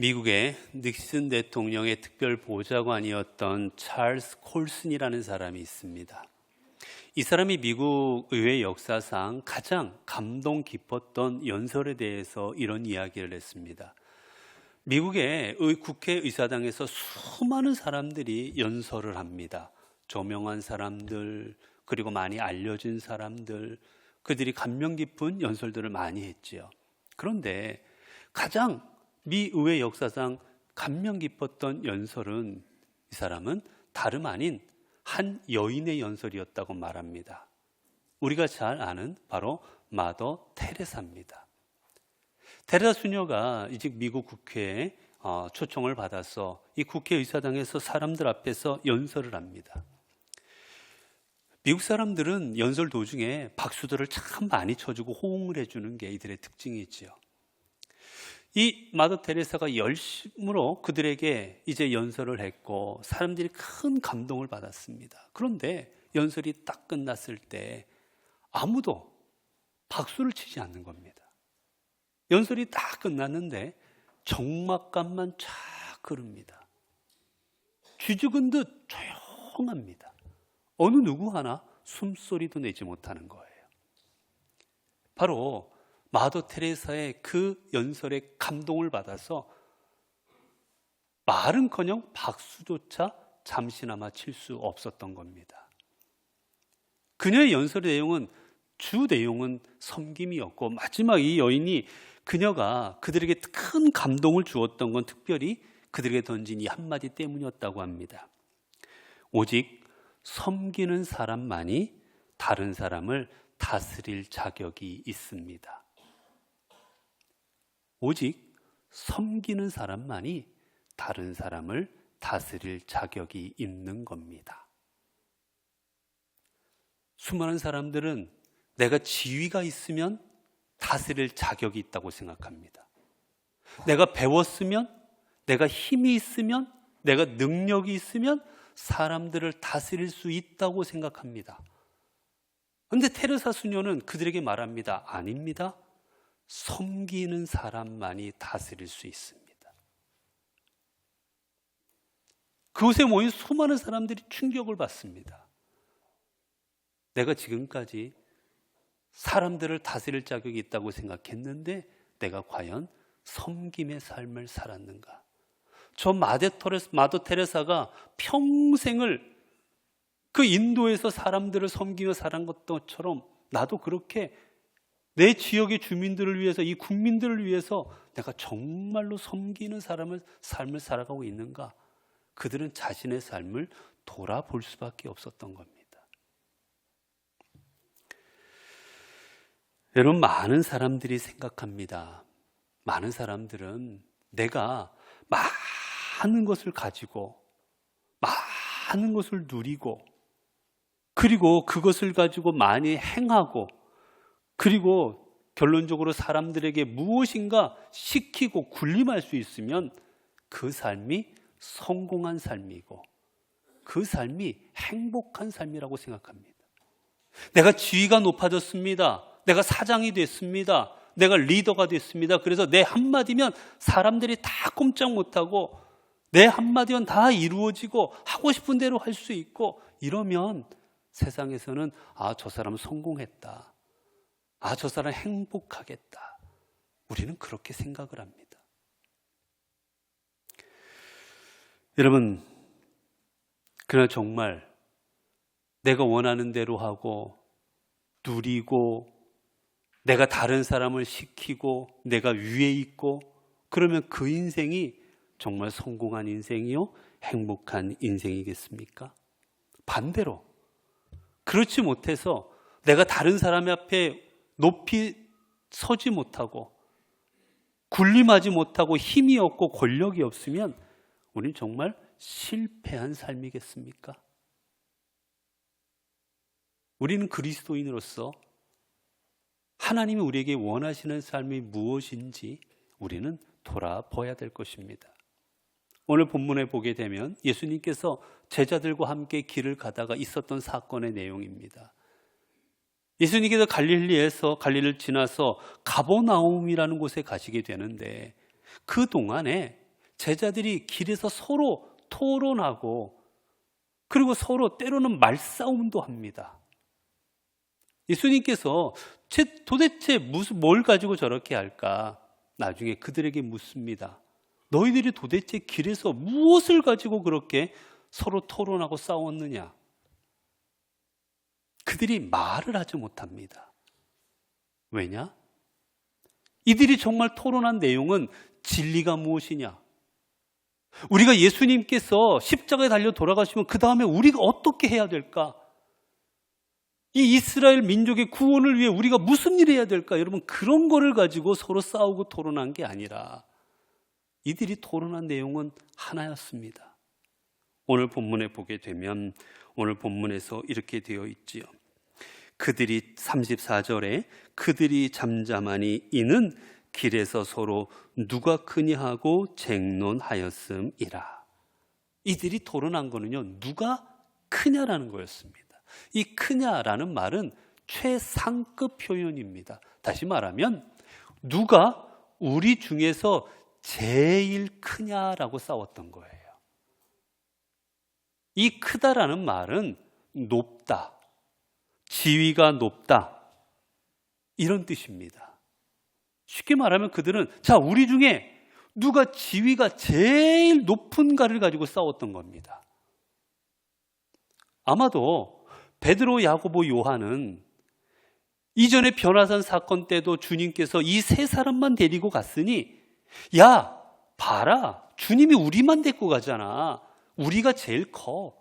미국의 닉슨 대통령의 특별 보좌관이었던 찰스 콜슨이라는 사람이 있습니다. 이 사람이 미국 의회 역사상 가장 감동 깊었던 연설에 대해서 이런 이야기를 했습니다. 미국의 국회 의사당에서 수많은 사람들이 연설을 합니다. 조명한 사람들, 그리고 많이 알려진 사람들, 그들이 감명 깊은 연설들을 많이 했지요. 그런데 가장 미 의회 역사상 감명 깊었던 연설은 이 사람은 다름 아닌 한 여인의 연설이었다고 말합니다. 우리가 잘 아는 바로 마더 테레사입니다. 테레사 수녀가 이제 미국 국회에 어, 초청을 받아서 이 국회의사당에서 사람들 앞에서 연설을 합니다. 미국 사람들은 연설 도중에 박수들을 참 많이 쳐주고 호응을 해주는 게 이들의 특징이지요. 이 마더 테레사가 열심으로 그들에게 이제 연설을 했고 사람들이 큰 감동을 받았습니다. 그런데 연설이 딱 끝났을 때 아무도 박수를 치지 않는 겁니다. 연설이 딱 끝났는데 정막감만 쫙 흐릅니다. 쥐죽은 듯 조용합니다. 어느 누구 하나 숨소리도 내지 못하는 거예요. 바로 마더 테레사의 그 연설에 감동을 받아서 말은커녕 박수조차 잠시나마 칠 수 없었던 겁니다. 그녀의 연설의 내용은 주 내용은 섬김이었고 마지막 이 여인이 그녀가 그들에게 큰 감동을 주었던 건 특별히 그들에게 던진 이 한마디 때문이었다고 합니다. 오직 섬기는 사람만이 다른 사람을 다스릴 자격이 있습니다. 오직 섬기는 사람만이 다른 사람을 다스릴 자격이 있는 겁니다. 수많은 사람들은 내가 지위가 있으면 다스릴 자격이 있다고 생각합니다. 내가 배웠으면, 내가 힘이 있으면, 내가 능력이 있으면 사람들을 다스릴 수 있다고 생각합니다. 그런데 테레사 수녀는 그들에게 말합니다. 아닙니다. 섬기는 사람만이 다스릴 수 있습니다. 그곳에 모인 수많은 사람들이 충격을 받습니다. 내가 지금까지 사람들을 다스릴 자격이 있다고 생각했는데 내가 과연 섬김의 삶을 살았는가? 저 마더 테레사가 평생을 그 인도에서 사람들을 섬기며 살은 것처럼 나도 그렇게 내 지역의 주민들을 위해서 이 국민들을 위해서 내가 정말로 섬기는 사람을 삶을 살아가고 있는가? 그들은 자신의 삶을 돌아볼 수밖에 없었던 겁니다. 여러분 많은 사람들이 생각합니다. 많은 사람들은 내가 많은 것을 가지고 많은 것을 누리고 그리고 그것을 가지고 많이 행하고 그리고 결론적으로 사람들에게 무엇인가 시키고 군림할 수 있으면 그 삶이 성공한 삶이고 그 삶이 행복한 삶이라고 생각합니다. 내가 지위가 높아졌습니다. 내가 사장이 됐습니다. 내가 리더가 됐습니다. 그래서 내 한마디면 사람들이 다 꼼짝 못하고 내 한마디면 다 이루어지고 하고 싶은 대로 할 수 있고 이러면 세상에서는 아, 저 사람은 성공했다. 아, 저 사람 행복하겠다. 우리는 그렇게 생각을 합니다. 여러분, 그러나 정말 내가 원하는 대로 하고 누리고 내가 다른 사람을 시키고 내가 위에 있고 그러면 그 인생이 정말 성공한 인생이요? 행복한 인생이겠습니까? 반대로 그렇지 못해서 내가 다른 사람 앞에 높이 서지 못하고 군림하지 못하고 힘이 없고 권력이 없으면 우리는 정말 실패한 삶이겠습니까? 우리는 그리스도인으로서 하나님이 우리에게 원하시는 삶이 무엇인지 우리는 돌아봐야 될 것입니다. 오늘 본문에 보게 되면 예수님께서 제자들과 함께 길을 가다가 있었던 사건의 내용입니다. 예수님께서 갈릴리에서 갈릴리를 지나서 가보나움이라는 곳에 가시게 되는데 그 동안에 제자들이 길에서 서로 토론하고 그리고 서로 때로는 말싸움도 합니다. 예수님께서 제- 도대체 무슨 뭘 가지고 저렇게 할까? 나중에 그들에게 묻습니다. 너희들이 도대체 길에서 무엇을 가지고 그렇게 서로 토론하고 싸웠느냐? 그들이 말을 하지 못합니다. 왜냐? 이들이 정말 토론한 내용은 진리가 무엇이냐? 우리가 예수님께서 십자가에 달려 돌아가시면 그 다음에 우리가 어떻게 해야 될까? 이 이스라엘 민족의 구원을 위해 우리가 무슨 일을 해야 될까? 여러분, 그런 거를 가지고 서로 싸우고 토론한 게 아니라 이들이 토론한 내용은 하나였습니다. 오늘 본문에 보게 되면 오늘 본문에서 이렇게 되어 있지요. 그들이 34절에 그들이 잠잠하니 이는 길에서 서로 누가 크냐 하고 쟁론하였음이라. 이들이 토론한 거는요. 누가 크냐라는 거였습니다. 이 크냐라는 말은 최상급 표현입니다. 다시 말하면 누가 우리 중에서 제일 크냐라고 싸웠던 거예요. 이 크다라는 말은 높다, 지위가 높다 이런 뜻입니다. 쉽게 말하면 그들은 자 우리 중에 누가 지위가 제일 높은가를 가지고 싸웠던 겁니다. 아마도 베드로, 야고보, 요한은 이전에 변화산 사건 때도 주님께서 이 세 사람만 데리고 갔으니 야 봐라 주님이 우리만 데리고 가잖아 우리가 제일 커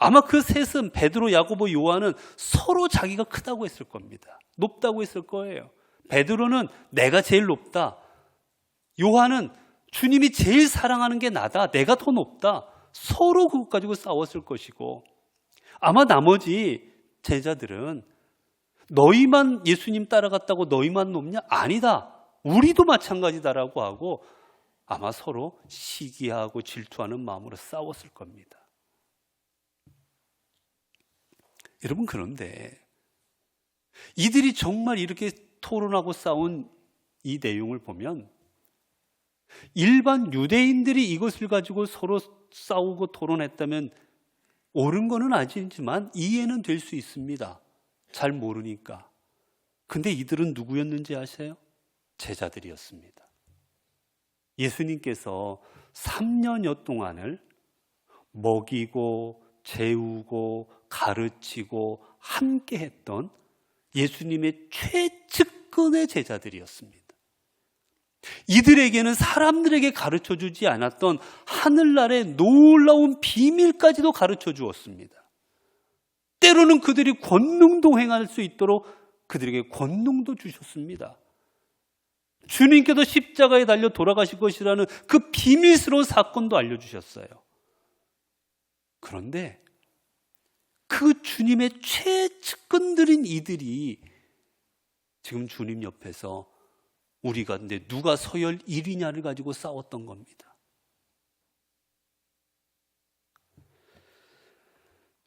아마 그 셋은 베드로, 야고보, 요한은 서로 자기가 크다고 했을 겁니다 높다고 했을 거예요 베드로는 내가 제일 높다 요한은 주님이 제일 사랑하는 게 나다 내가 더 높다 서로 그것 가지고 싸웠을 것이고 아마 나머지 제자들은 너희만 예수님 따라갔다고 너희만 높냐? 아니다. 우리도 마찬가지다라고 하고 아마 서로 시기하고 질투하는 마음으로 싸웠을 겁니다. 여러분 그런데 이들이 정말 이렇게 토론하고 싸운 이 내용을 보면 일반 유대인들이 이것을 가지고 서로 싸우고 토론했다면 옳은 거는 아니지만 이해는 될 수 있습니다. 잘 모르니까. 근데 이들은 누구였는지 아세요? 제자들이었습니다. 예수님께서 3년여 동안을 먹이고 재우고 가르치고 함께 했던 예수님의 최측근의 제자들이었습니다. 이들에게는 사람들에게 가르쳐 주지 않았던 하늘나라의 놀라운 비밀까지도 가르쳐 주었습니다. 때로는 그들이 권능도 행할 수 있도록 그들에게 권능도 주셨습니다. 주님께서 십자가에 달려 돌아가실 것이라는 그 비밀스러운 사건도 알려주셨어요. 그런데 그 주님의 최측근들인 이들이 지금 주님 옆에서 우리가 근데 누가 서열 1위냐를 가지고 싸웠던 겁니다.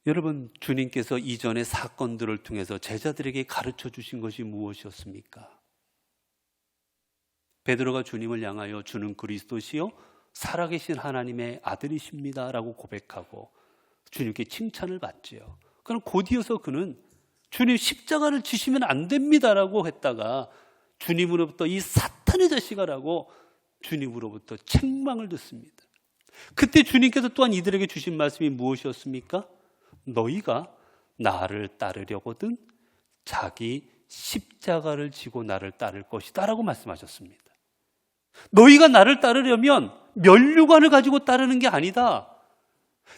여러분, 주님께서 이전의 사건들을 통해서 제자들에게 가르쳐 주신 것이 무엇이었습니까? 베드로가 주님을 향하여 주는 그리스도시요 살아계신 하나님의 아들이십니다라고 고백하고 주님께 칭찬을 받지요. 그럼 곧이어서 그는 주님 십자가를 지시면 안 됩니다라고 했다가 주님으로부터 이 사탄의 자식아라고 주님으로부터 책망을 듣습니다. 그때 주님께서 또한 이들에게 주신 말씀이 무엇이었습니까? 너희가 나를 따르려거든 자기 십자가를 지고 나를 따를 것이다 라고 말씀하셨습니다. 너희가 나를 따르려면 면류관을 가지고 따르는 게 아니다.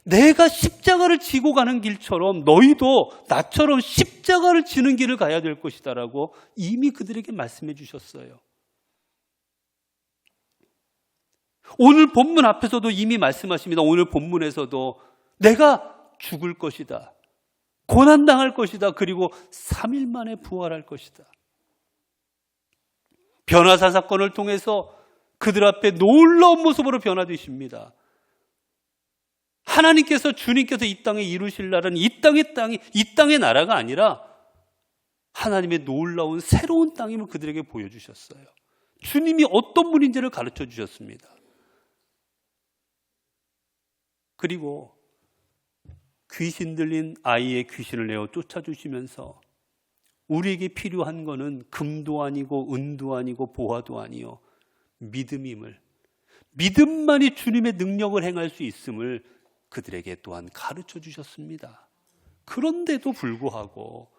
내가 십자가를 지고 가는 길처럼 너희도 나처럼 십자가를 지는 길을 가야 될 것이다라고 이미 그들에게 말씀해 주셨어요. 오늘 본문 앞에서도 이미 말씀하십니다. 오늘 본문에서도 내가 죽을 것이다. 고난당할 것이다. 그리고 3일 만에 부활할 것이다. 변화사 사건을 통해서 그들 앞에 놀라운 모습으로 변화되십니다. 하나님께서 주님께서 이 땅에 이루실 나라는 이 땅의 땅이 이 땅의 나라가 아니라 하나님의 놀라운 새로운 땅임을 그들에게 보여주셨어요. 주님이 어떤 분인지를 가르쳐 주셨습니다. 그리고 귀신 들린 아이의 귀신을 내어 쫓아주시면서 우리에게 필요한 거는 금도 아니고 은도 아니고 보화도 아니요 믿음임을 믿음만이 주님의 능력을 행할 수 있음을 그들에게 또한 가르쳐 주셨습니다. 그런데도 불구하고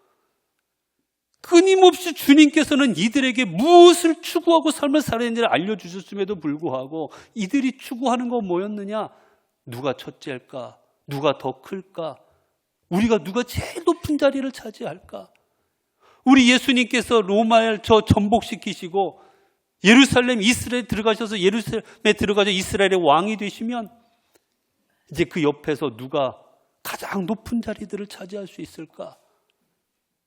끊임없이 주님께서는 이들에게 무엇을 추구하고 삶을 살아야 하는지를 알려주셨음에도 불구하고 이들이 추구하는 건 뭐였느냐? 누가 첫째일까? 누가 더 클까? 우리가 누가 제일 높은 자리를 차지할까? 우리 예수님께서 로마에 저 전복시키시고 예루살렘 이스라엘 들어가셔서 예루살렘에 들어가서 이스라엘의 왕이 되시면 이제 그 옆에서 누가 가장 높은 자리들을 차지할 수 있을까?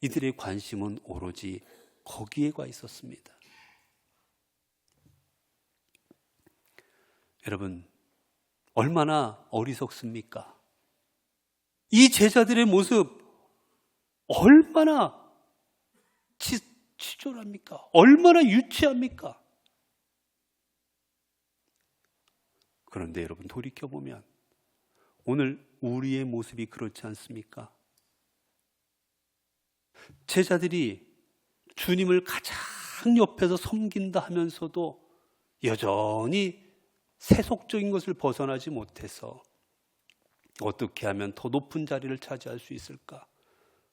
이들의 관심은 오로지 거기에 가 있었습니다. 여러분, 얼마나 어리석습니까? 이 제자들의 모습 얼마나 치, 치졸합니까? 얼마나 유치합니까? 그런데 여러분 돌이켜보면 오늘 우리의 모습이 그렇지 않습니까? 제자들이 주님을 가장 옆에서 섬긴다 하면서도 여전히 세속적인 것을 벗어나지 못해서 어떻게 하면 더 높은 자리를 차지할 수 있을까?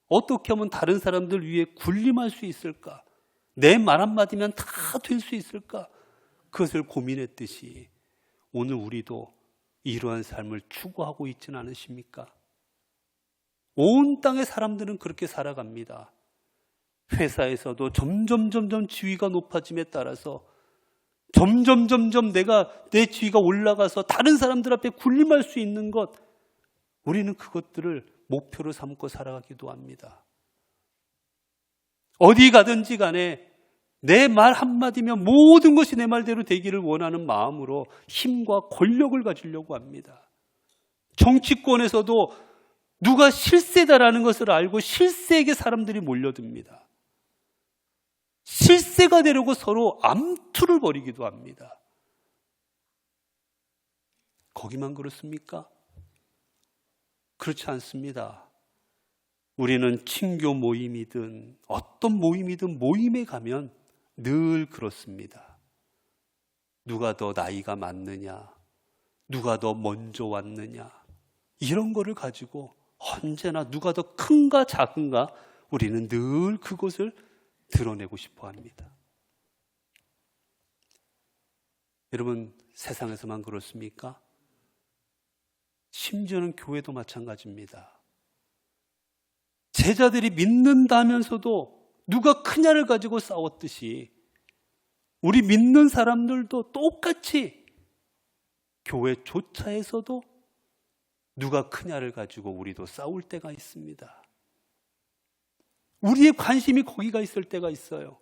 어떻게 하면 다른 사람들 위에 군림할 수 있을까? 내 말 한마디면 다 될 수 있을까? 그것을 고민했듯이 오늘 우리도 이러한 삶을 추구하고 있지는 않으십니까? 온 땅의 사람들은 그렇게 살아갑니다. 회사에서도 점점 점점 지위가 높아짐에 따라서 점점 점점 내가 내 지위가 올라가서 다른 사람들 앞에 군림할 수 있는 것 우리는 그것들을 목표로 삼고 살아가기도 합니다. 어디 가든지 간에 내 말 한마디면 모든 것이 내 말대로 되기를 원하는 마음으로 힘과 권력을 가지려고 합니다. 정치권에서도 누가 실세다라는 것을 알고 실세에게 사람들이 몰려듭니다. 실세가 되려고 서로 암투를 벌이기도 합니다. 거기만 그렇습니까? 그렇지 않습니다. 우리는 친교 모임이든 어떤 모임이든 모임에 가면 늘 그렇습니다. 누가 더 나이가 많느냐, 누가 더 먼저 왔느냐, 이런 거를 가지고 언제나 누가 더 큰가 작은가 우리는 늘 그것을 드러내고 싶어 합니다. 여러분, 세상에서만 그렇습니까? 심지어는 교회도 마찬가지입니다. 제자들이 믿는다면서도 누가 크냐를 가지고 싸웠듯이 우리 믿는 사람들도 똑같이 교회 조차에서도 누가 크냐를 가지고 우리도 싸울 때가 있습니다. 우리의 관심이 거기가 있을 때가 있어요.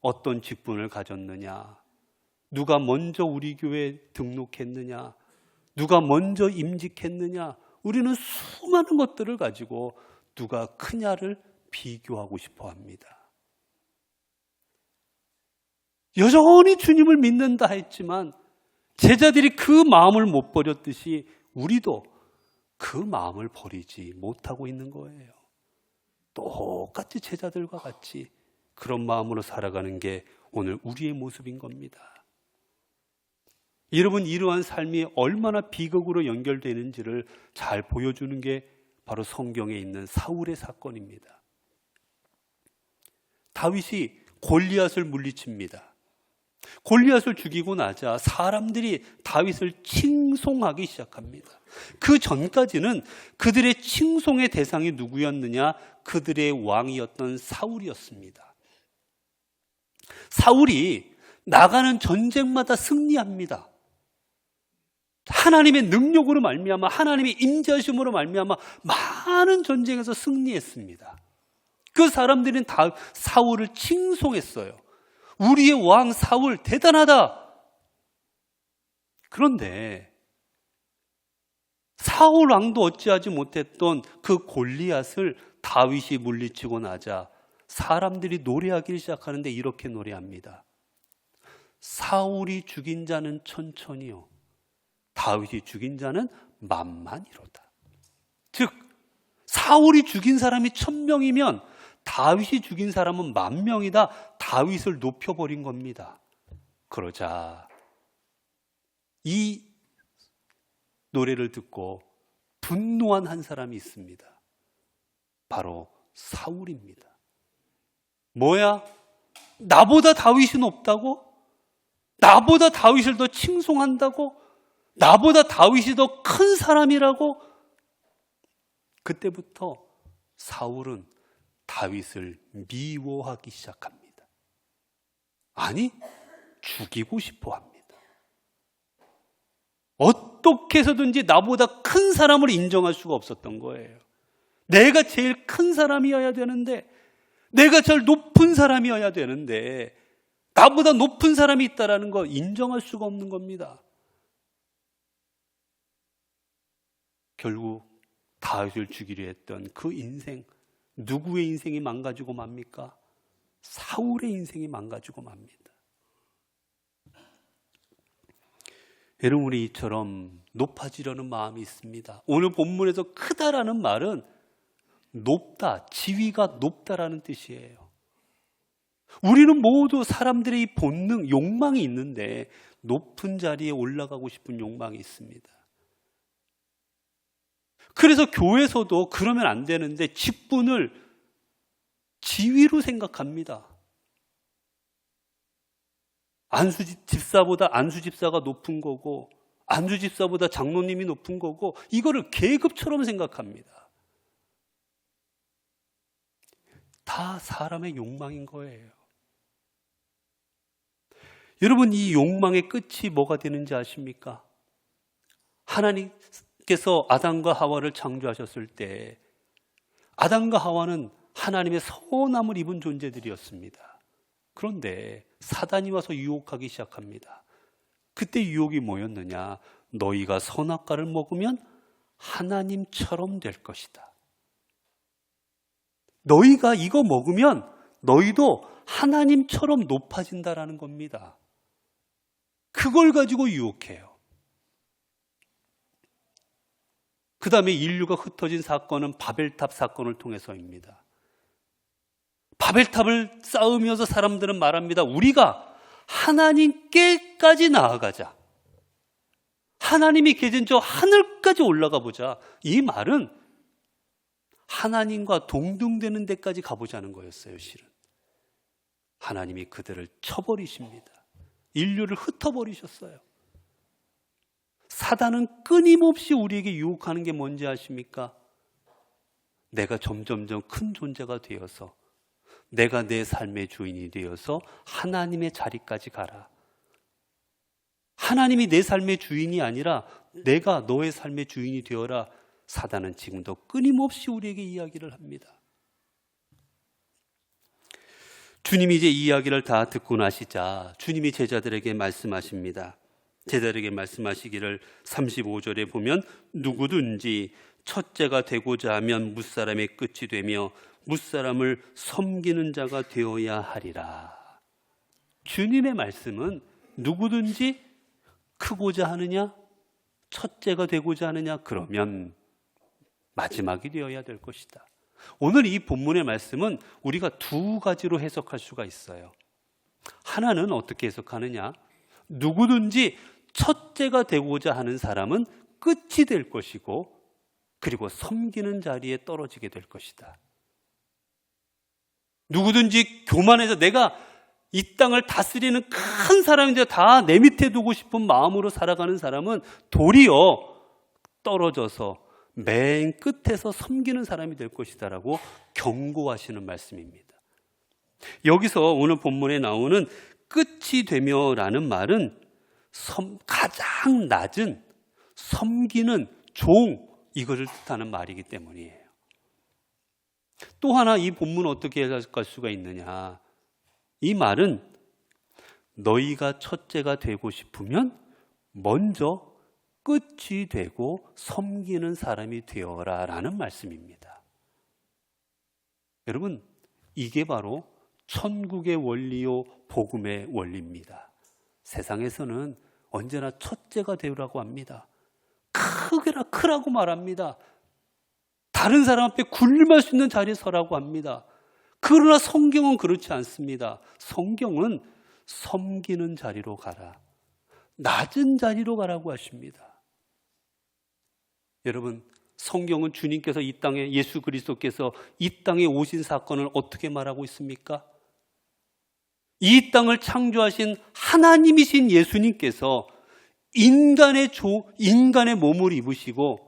어떤 직분을 가졌느냐, 누가 먼저 우리 교회에 등록했느냐, 누가 먼저 임직했느냐, 우리는 수많은 것들을 가지고 누가 크냐를 비교하고 싶어 합니다. 여전히 주님을 믿는다 했지만 제자들이 그 마음을 못 버렸듯이 우리도 그 마음을 버리지 못하고 있는 거예요. 똑같이 제자들과 같이 그런 마음으로 살아가는 게 오늘 우리의 모습인 겁니다. 여러분, 이러한 삶이 얼마나 비극으로 연결되는지를 잘 보여주는 게 바로 성경에 있는 사울의 사건입니다. 다윗이 골리앗을 물리칩니다. 골리앗을 죽이고 나자 사람들이 다윗을 칭송하기 시작합니다. 그 전까지는 그들의 칭송의 대상이 누구였느냐? 그들의 왕이었던 사울이었습니다. 사울이 나가는 전쟁마다 승리합니다. 하나님의 능력으로 말미암아 하나님의 인자심으로 말미암아 많은 전쟁에서 승리했습니다. 그 사람들은 다 사울을 칭송했어요. 우리의 왕 사울 대단하다. 그런데 사울 왕도 어찌하지 못했던 그 골리앗을 다윗이 물리치고 나자 사람들이 노래하기 시작하는데 이렇게 노래합니다. 사울이 죽인 자는 천천히요. 다윗이 죽인 자는 만만이로다. 즉 사울이 죽인 사람이 천 명이면 다윗이 죽인 사람은 만 명이다. 다윗을 높여버린 겁니다. 그러자 이 노래를 듣고 분노한 한 사람이 있습니다. 바로 사울입니다. 뭐야? 나보다 다윗이 높다고? 나보다 다윗을 더 칭송한다고? 나보다 다윗이 더 큰 사람이라고? 그때부터 사울은 다윗을 미워하기 시작합니다. 아니, 죽이고 싶어 합니다. 어떻게 해서든지 나보다 큰 사람을 인정할 수가 없었던 거예요. 내가 제일 큰 사람이어야 되는데, 내가 제일 높은 사람이어야 되는데, 나보다 높은 사람이 있다라는 거 인정할 수가 없는 겁니다. 결국 다윗을 죽이려 했던 그 인생, 누구의 인생이 망가지고 맙니까? 사울의 인생이 망가지고 맙니다. 여러분 우리 이처럼 높아지려는 마음이 있습니다. 오늘 본문에서 크다라는 말은 높다, 지위가 높다라는 뜻이에요. 우리는 모두 사람들의 본능, 욕망이 있는데 높은 자리에 올라가고 싶은 욕망이 있습니다. 그래서 교회에서도 그러면 안 되는데 직분을 지위로 생각합니다. 안수 집사보다 안수 집사가 높은 거고 안수 집사보다 장로님이 높은 거고 이거를 계급처럼 생각합니다. 다 사람의 욕망인 거예요. 여러분 이 욕망의 끝이 뭐가 되는지 아십니까? 하나님 께서 아담과 하와를 창조하셨을 때 아담과 하와는 하나님의 선함을 입은 존재들이었습니다. 그런데 사단이 와서 유혹하기 시작합니다. 그때 유혹이 뭐였느냐? 너희가 선악과를 먹으면 하나님처럼 될 것이다. 너희가 이거 먹으면 너희도 하나님처럼 높아진다라는 겁니다. 그걸 가지고 유혹해요. 그 다음에 인류가 흩어진 사건은 바벨탑 사건을 통해서입니다. 바벨탑을 쌓으면서 사람들은 말합니다. 우리가 하나님께까지 나아가자. 하나님이 계신 저 하늘까지 올라가 보자. 이 말은 하나님과 동등되는 데까지 가보자는 거였어요, 실은. 하나님이 그들을 쳐버리십니다. 인류를 흩어버리셨어요. 사단은 끊임없이 우리에게 유혹하는 게 뭔지 아십니까? 내가 점점점 큰 존재가 되어서 내가 내 삶의 주인이 되어서 하나님의 자리까지 가라. 하나님이 내 삶의 주인이 아니라 내가 너의 삶의 주인이 되어라. 사단은 지금도 끊임없이 우리에게 이야기를 합니다. 주님이 이제 이 이야기를 다 듣고 나시자 주님이 제자들에게 말씀하십니다. 제자들에게 말씀하시기를 35절에 보면 누구든지 첫째가 되고자 하면 무사람의 끝이 되며 무사람을 섬기는 자가 되어야 하리라. 주님의 말씀은 누구든지 크고자 하느냐, 첫째가 되고자 하느냐, 그러면 마지막이 되어야 될 것이다. 오늘 이 본문의 말씀은 우리가 두 가지로 해석할 수가 있어요. 하나는 어떻게 해석하느냐? 누구든지 첫째가 되고자 하는 사람은 끝이 될 것이고, 그리고 섬기는 자리에 떨어지게 될 것이다. 누구든지 교만해서 내가 이 땅을 다스리는 큰 사람인데 다 내 밑에 두고 싶은 마음으로 살아가는 사람은 도리어 떨어져서 맨 끝에서 섬기는 사람이 될 것이다라고 경고하시는 말씀입니다. 여기서 오늘 본문에 나오는 끝이 되며라는 말은 섬, 가장 낮은 섬기는 종 이거를 뜻하는 말이기 때문이에요. 또 하나 이 본문 어떻게 해석할 수가 있느냐? 이 말은 너희가 첫째가 되고 싶으면 먼저 끝이 되고 섬기는 사람이 되어라 라는 말씀입니다. 여러분, 이게 바로 천국의 원리요, 복음의 원리입니다. 세상에서는 언제나 첫째가 되라고 합니다. 크게 때나 크라고 말합니다. 다른 사람 앞에 군림할 수 있는 자리에 서라고 합니다. 그러나 성경은 그렇지 않습니다. 성경은 섬기는 자리로 가라. 낮은 자리로 가라고 하십니다. 여러분, 성경은 주님께서 이 땅에 예수 그리스도께서 이 땅에 오신 사건을 어떻게 말하고 있습니까? 이 땅을 창조하신 하나님이신 예수님께서 인간의 조, 인간의 몸을 입으시고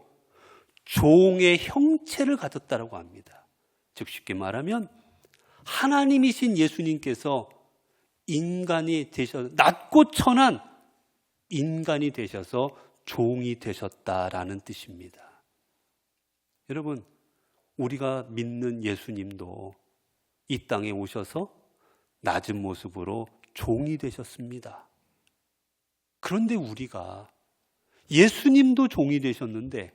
종의 형체를 가졌다라고 합니다. 즉 쉽게 말하면 하나님이신 예수님께서 인간이 되셔 낮고 천한 인간이 되셔서 종이 되셨다라는 뜻입니다. 여러분, 우리가 믿는 예수님도 이 땅에 오셔서 낮은 모습으로 종이 되셨습니다. 그런데 우리가 예수님도 종이 되셨는데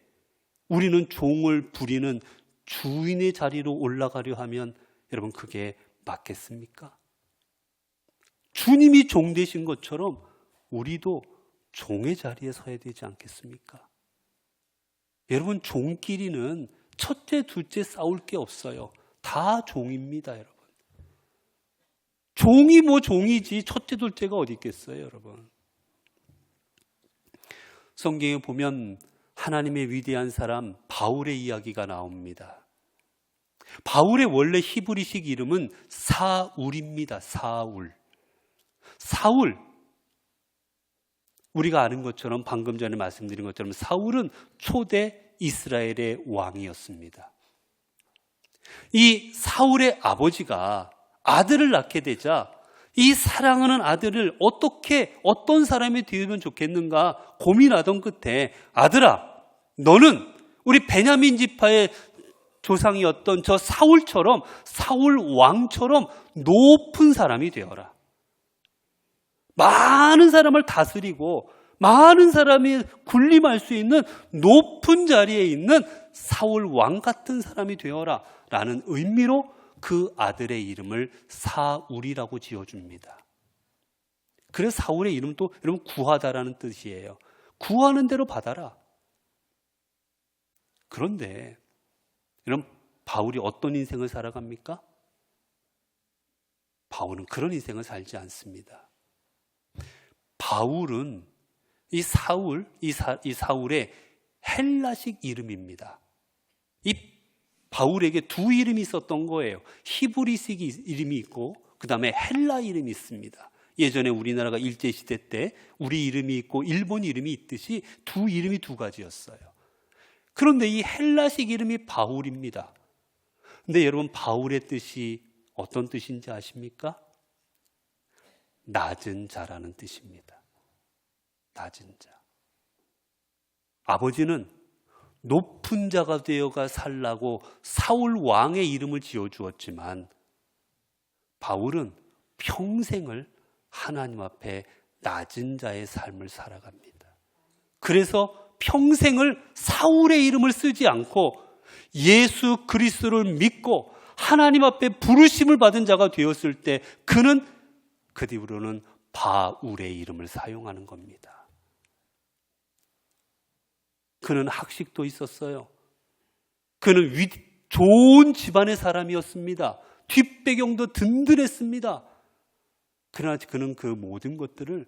우리는 종을 부리는 주인의 자리로 올라가려 하면 여러분 그게 맞겠습니까? 주님이 종 되신 것처럼 우리도 종의 자리에 서야 되지 않겠습니까? 여러분 종끼리는 첫째, 둘째 싸울 게 없어요. 다 종입니다, 여러분. 종이 뭐 종이지 첫째, 둘째가 어디 있겠어요, 여러분. 성경에 보면 하나님의 위대한 사람 바울의 이야기가 나옵니다. 바울의 원래 히브리식 이름은 사울입니다. 사울. 사울. 우리가 아는 것처럼 방금 전에 말씀드린 것처럼 사울은 초대 이스라엘의 왕이었습니다. 이 사울의 아버지가 아들을 낳게 되자 이 사랑하는 아들을 어떻게 어떤 사람이 되면 좋겠는가 고민하던 끝에 아들아 너는 우리 베냐민 지파의 조상이었던 저 사울처럼 사울 왕처럼 높은 사람이 되어라. 많은 사람을 다스리고 많은 사람이 군림할 수 있는 높은 자리에 있는 사울 왕 같은 사람이 되어라. 라는 의미로 그 아들의 이름을 사울이라고 지어줍니다. 그래서 사울의 이름도 여러분 구하다라는 뜻이에요. 구하는 대로 받아라. 그런데 여러분 바울이 어떤 인생을 살아갑니까? 바울은 그런 인생을 살지 않습니다. 바울은 이 사울, 이, 사, 이 사울의 헬라식 이름입니다. 이 바울에게 두 이름이 있었던 거예요. 히브리식 이름이 있고, 그 다음에 헬라 이름이 있습니다. 예전에 우리나라가 일제 시대 때 우리 이름이 있고 일본 이름이 있듯이 두 이름이 두 가지였어요. 그런데 이 헬라식 이름이 바울입니다. 근데 여러분, 바울의 뜻이 어떤 뜻인지 아십니까? 낮은 자라는 뜻입니다. 낮은 자. 아버지는 높은 자가 되어가 살라고 사울 왕의 이름을 지어 주었지만 바울은 평생을 하나님 앞에 낮은 자의 삶을 살아갑니다. 그래서 평생을 사울의 이름을 쓰지 않고 예수 그리스도를 믿고 하나님 앞에 부르심을 받은 자가 되었을 때 그는 그 뒤로는 바울의 이름을 사용하는 겁니다. 그는 학식도 있었어요. 그는 위, 좋은 집안의 사람이었습니다. 뒷배경도 든든했습니다. 그러나 그는 그 모든 것들을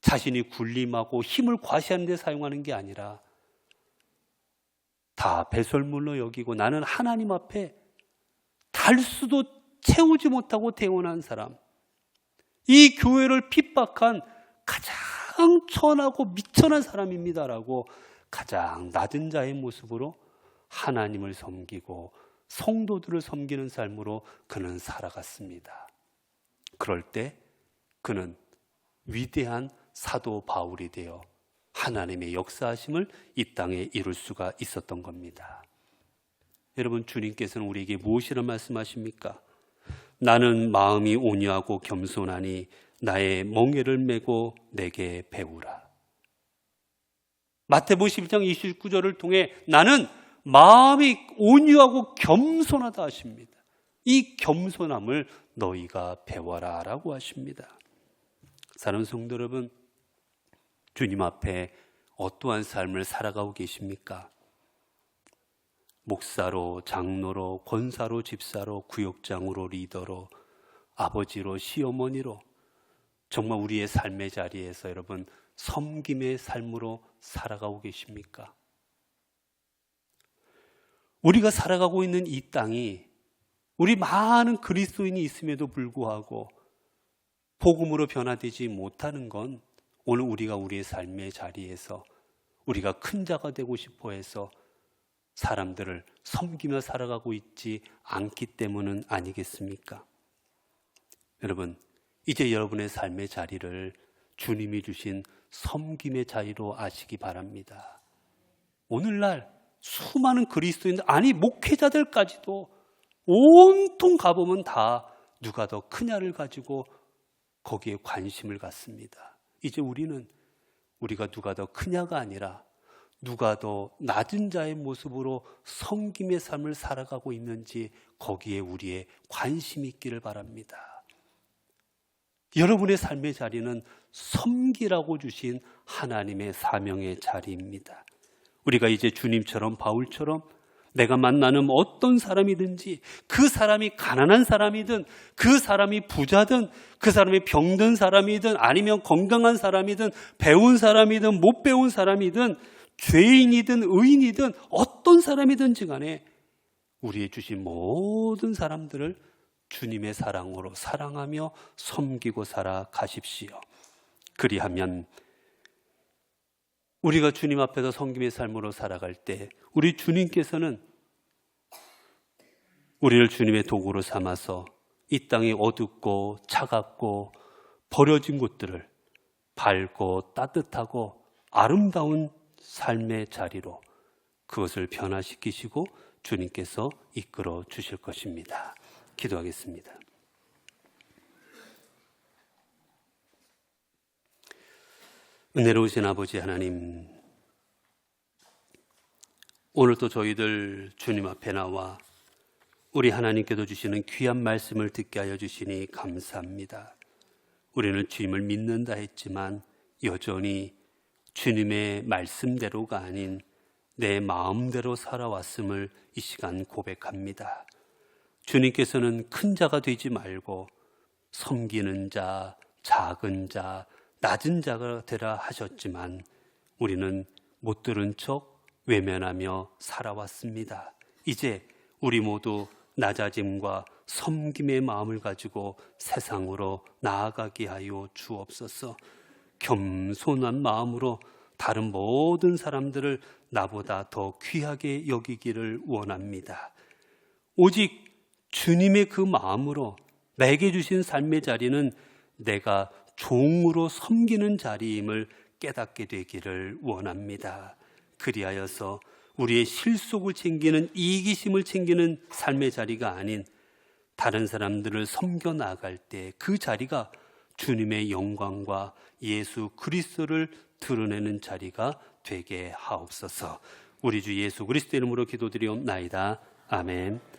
자신이 군림하고 힘을 과시하는 데 사용하는 게 아니라 다 배설물로 여기고 나는 하나님 앞에 달수도 채우지 못하고 태어난 사람. 이 교회를 핍박한 가장 천하고 미천한 사람입니다라고 가장 낮은 자의 모습으로 하나님을 섬기고 성도들을 섬기는 삶으로 그는 살아갔습니다. 그럴 때 그는 위대한 사도 바울이 되어 하나님의 역사하심을 이 땅에 이룰 수가 있었던 겁니다. 여러분 주님께서는 우리에게 무엇이라 말씀하십니까? 나는 마음이 온유하고 겸손하니 나의 멍에를 메고 내게 배우라. 마태복음 11장 29절을 통해 나는 마음이 온유하고 겸손하다 하십니다. 이 겸손함을 너희가 배워라 라고 하십니다. 사랑하는 성도 여러분, 주님 앞에 어떠한 삶을 살아가고 계십니까? 목사로, 장로로, 권사로, 집사로, 구역장으로, 리더로, 아버지로, 시어머니로 정말 우리의 삶의 자리에서 여러분 섬김의 삶으로 살아가고 계십니까? 우리가 살아가고 있는 이 땅이 우리 많은 그리스도인이 있음에도 불구하고 복음으로 변화되지 못하는 건 오늘 우리가 우리의 삶의 자리에서 우리가 큰 자가 되고 싶어 해서 사람들을 섬기며 살아가고 있지 않기 때문은 아니겠습니까? 여러분, 이제 여러분의 삶의 자리를 주님이 주신 섬김의 자리로 아시기 바랍니다. 오늘날 수많은 그리스도인들, 아니, 목회자들까지도 온통 가보면 다 누가 더 크냐를 가지고 거기에 관심을 갖습니다. 이제 우리는 우리가 누가 더 크냐가 아니라 누가 더 낮은 자의 모습으로 섬김의 삶을 살아가고 있는지 거기에 우리의 관심이 있기를 바랍니다. 여러분의 삶의 자리는 섬기라고 주신 하나님의 사명의 자리입니다. 우리가 이제 주님처럼 바울처럼 내가 만나는 어떤 사람이든지 그 사람이 가난한 사람이든 그 사람이 부자든 그 사람이 병든 사람이든 아니면 건강한 사람이든 배운 사람이든 못 배운 사람이든 죄인이든 의인이든 어떤 사람이든지 간에 우리의 주신 모든 사람들을 주님의 사랑으로 사랑하며 섬기고 살아가십시오. 그리하면 우리가 주님 앞에서 섬김의 삶으로 살아갈 때 우리 주님께서는 우리를 주님의 도구로 삼아서 이 땅이 어둡고 차갑고 버려진 곳들을 밝고 따뜻하고 아름다운 삶의 자리로 그것을 변화시키시고 주님께서 이끌어 주실 것입니다. 기도하겠습니다. 은혜로우신 아버지 하나님, 오늘도 저희들 주님 앞에 나와 우리 하나님께도 주시는 귀한 말씀을 듣게 하여 주시니 감사합니다. 우리는 주님을 믿는다 했지만 여전히 주님의 말씀대로가 아닌 내 마음대로 살아왔음을 이 시간 고백합니다. 주님께서는 큰 자가 되지 말고 섬기는 자, 작은 자, 낮은 자가 되라 하셨지만 우리는 못 들은 척 외면하며 살아왔습니다. 이제 우리 모두 낮아짐과 섬김의 마음을 가지고 세상으로 나아가게 하여 주옵소서. 겸손한 마음으로 다른 모든 사람들을 나보다 더 귀하게 여기기를 원합니다. 오직 주님의 그 마음으로 내게 주신 삶의 자리는 내가 종으로 섬기는 자리임을 깨닫게 되기를 원합니다. 그리하여서 우리의 실속을 챙기는 이기심을 챙기는 삶의 자리가 아닌 다른 사람들을 섬겨 나갈 때 그 자리가 주님의 영광과 예수 그리스도를 드러내는 자리가 되게 하옵소서. 우리 주 예수 그리스도 이름으로 기도드리옵나이다. 아멘.